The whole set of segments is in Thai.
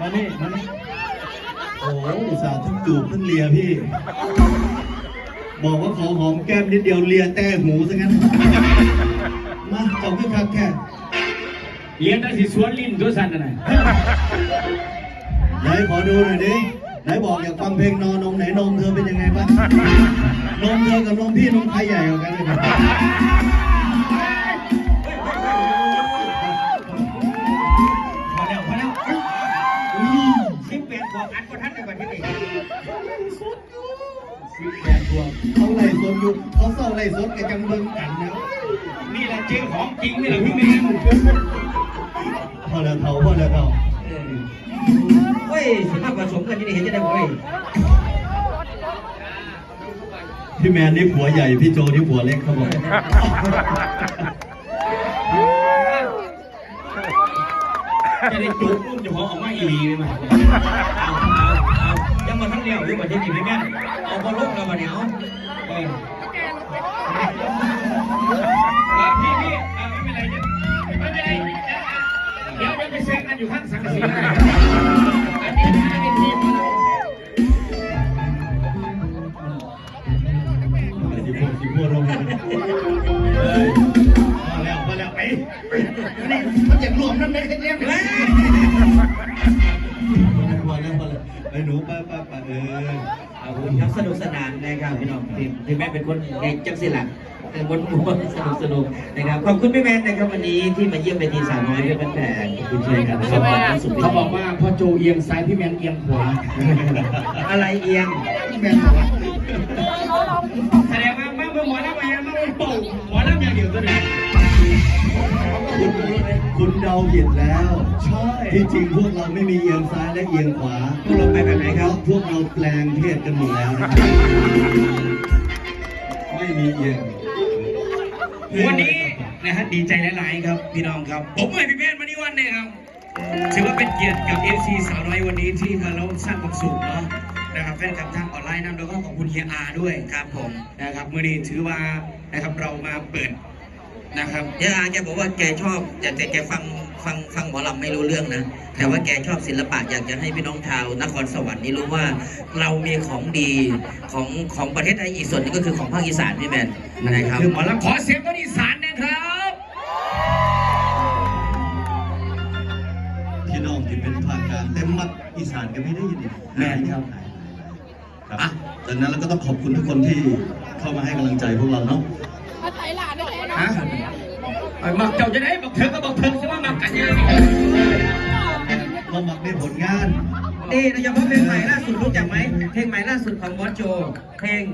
มานี่มานี่โอ้อุตส่าห์ทั้งจูบทั้งเลียพี่ บอกว่าขอหอมแก้มนิดเดียวเลียแต่หูซะงั้น มาเจ้าคือคักแค่เลี้ยงได้สิสวนลิ้นตัวสั่นน่ะนะไหนขอดูหน่อยดิไหนบอกอยากฟังเพลงนอนนมไหนนมเธอเป็นยังไงบ้างนมเธอกับนมพี่นมใครใหญ่กว่ากันเลย บแปดขวบอัดก็ทันในประเทศนี้สิบแปดขวเขาไล่สดอยู่เขาเศร้าไล่สดกับจังเบิ้งกันนะนี่แหละเจอของจริงนี่แหละพี่แม่พอแล้วเขาพอแล้วเขาเฮ้ยสิมาผสมกันที่นี่เห็นจะได้บ่เว้ยพี่แมนนี่ผัวใหญ่ พี่โจนี่ผัวเล็กเขาบอก จะได้จูบรุ่นเฉพาะออกมาอีหลีเลยมั้ยเอาเอาเอายังมาทั้งเดียวอยู่ประเทศนี้พี่แม่นเอาบอลลูกเรามาเดี๋ยวเออเออพี่พี่เออไม่เป็นไรเนี่ยไม่เป็นไรเดี๋ยวเดี๋ยวไปเซ็นกันอยู่ข้างสังกะสีนะอันนี้อันนี้ทีมสิพวกสิพวลงเลยเอ้ยพอแล้วพอแล้วไป วมนั่นไหมแค่เนี้ยพอแล้วพอแล้วไปหนูไปไปไปเออเอาคุณครับสนุกสนานนะครับพี่น้องถึงถึงแม้เป็นคนในจังสิหลักแต่บนบนสนุกสนุกนะครับขอบคุณพี่แมนนะครับวันนี้ที่มาเยี่ยมเวทีสาวน้อยด้วยกันแต่คุณช่วยกันนะครับความสุขเขาบอกว่าพอโจเอียงซ้ายพี่แมนเอียงขวาอะไรเอียงพี่แมนบอกว่า คุณคุณเดาผิดแล้ว ใช่ ที่จริงพวกเราไม่มีเอียงซ้ายและเอียงขวาพวกเราไปแบบไหนครับ พวกเราแปลงเพศกันหมดแล้วนะครับไม่มีเอียงวันนี้นะฮะดีใจหลายๆครับ พี่น้องครับ ผมให้พี่แมนมานี่วันนี้ครับถือว่าเป็นเกียรติกับ FC สาวน้อยวันนี้ที่เราสร้างความสุขเนาะนะครับแฟนคลับทางออนไลน์นำแล้วก็ขอบคุณเฮียอาด้วยครับผมนะครับมื่อนี้ถือว่านะครับเรามาเปิด นะครับเดี๋ยวอาแกบอกว่าแกชอบแต่แต่แกฟังฟังฟังหมอลำไม่รู้เรื่องนะ แต่ว่าแกชอบศิลปะอยากจะให้พี่น้องชาวนครสวรรค์นี่รู้ว่าเรามีของดีของของประเทศไทยอีกส่วนหนึงก็คือของภาคอีสานพี่แมนนะครับคือหมอลำขอเสียงคนอีสานนะครับพี่น้องที่เป็นภาคกลางแต่มักอีสานก็ไม่ได้ยินอีกแม่นครับครับอะจากนั้นเราก็ต้องขอบคุณทุกคนที่เข้ามาให้กำลังใจพวกเราเนาะ ฮะไอ้มักเจ้าจะได้บอกเธอก็บอกเธอใช่ไหมมักกันยังไงเรามักได้ผลงานนี่โดยเฉพาะเพลงใหม่ล่าสุดรู้จักไหมเพลงใหม่ล่าสุดของบอสโจ เพลง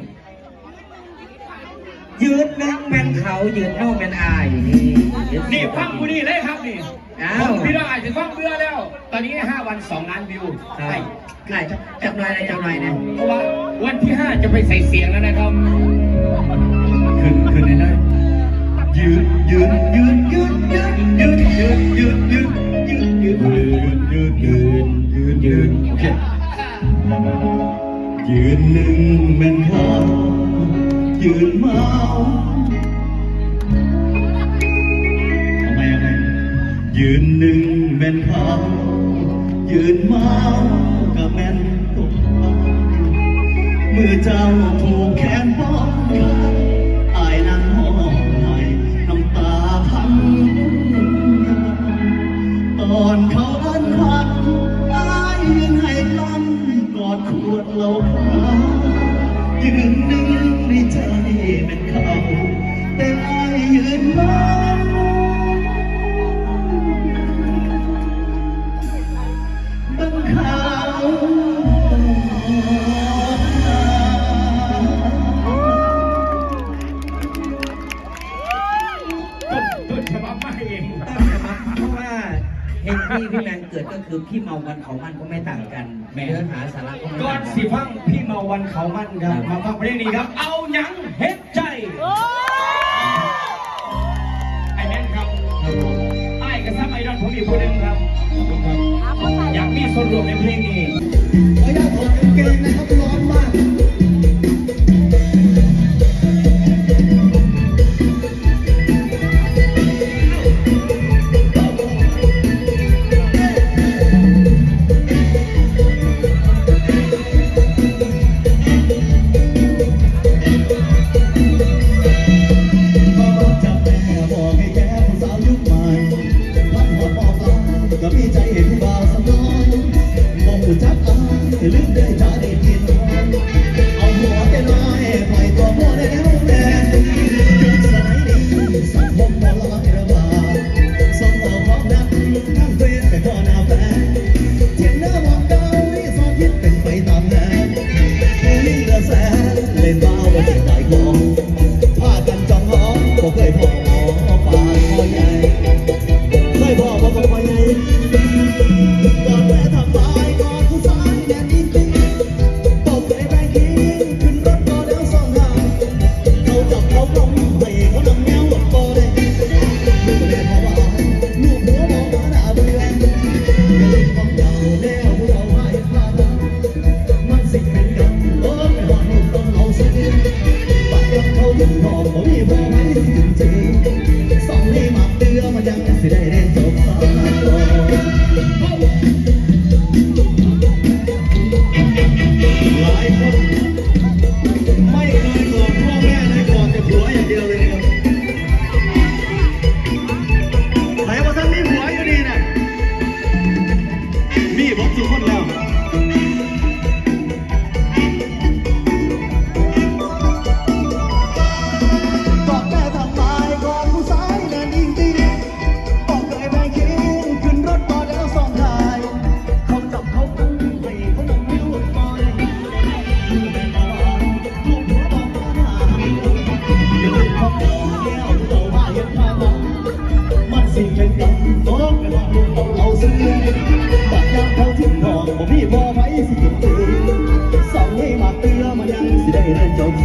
ยืนนั่งแมนเขายืนเน่าแมนอายนี่นี่ฟังกูนี่เลยครับนี่อ้าผวมพี่น้องอาจจะฟังเบื่อแล้ว ตอนนี้ 5 วัน 2 ล้านวิวใช่ใช่จับหน่อยนะจับหน่อยนะเพราะว่าวันที่ 5 จะไปใส่เสียงแล้วนะครับ ขึ้นขึ้นได้ ยืนยืนยืนยืนยืนยืนยืนยืนยืนยืนยืนยืนยืนยืนยืนโอเคยืนหนึ่งเป็นเขายืนเมาเอาไหมเอาไมยืนหนึ่งเป็นเขายืนเมากับแม่นตัวมือเจ้าถูกแขนป้อง ยืนนึงในใจเป็นเขา แต่อายยืนเมาบังเขาต้นต้นฉบับมาเองเพราะว่าเพลงที่พี่แมนเกิดก็คือพี่เมาวันเขามันก็ไม่ต่างกัน แม่เนื้อหาสาระก็ไม่ก่อต่านงสิกันฟังพี่เมาวันเขามั่นครับมาฟังเพลงนี้ครับ เอาหยังเฮ็ดใจไอ้แม่นครับไอ้กระซับไอดอลผมอีกคนหนึงครับอยากมีส่วนร่วมในเพลงนี้ more. มันยังสิ